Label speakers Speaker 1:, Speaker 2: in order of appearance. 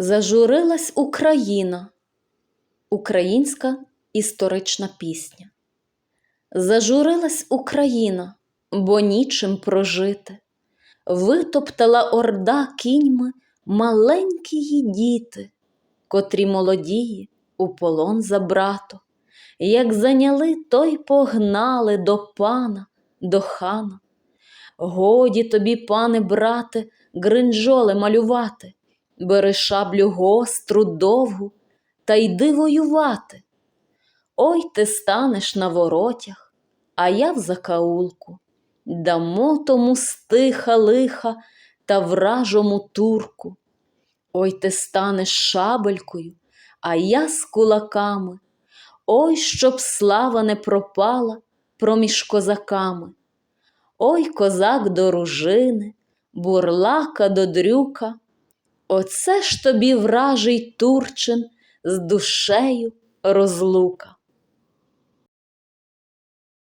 Speaker 1: Зажурилась Україна, українська історична пісня. Зажурилась Україна, бо нічим прожити. Витоптала орда кіньми маленькі її діти, котрі молодії у полон за брато. Як зайняли, то й погнали до пана, до хана. Годі тобі, пане брате, гринджоле малювати, бери шаблю гостру, довгу, та йди воювати. Ой ти станеш на воротях, а я в закаулку. Дамо тому стиха лиха та вражому турку. Ой ти станеш шабелькою, а я з кулаками. Ой, щоб слава не пропала проміж козаками. Ой, козак до ружини, бурлака до дрюка. Оце ж тобі вражий Турчин з душею розлука.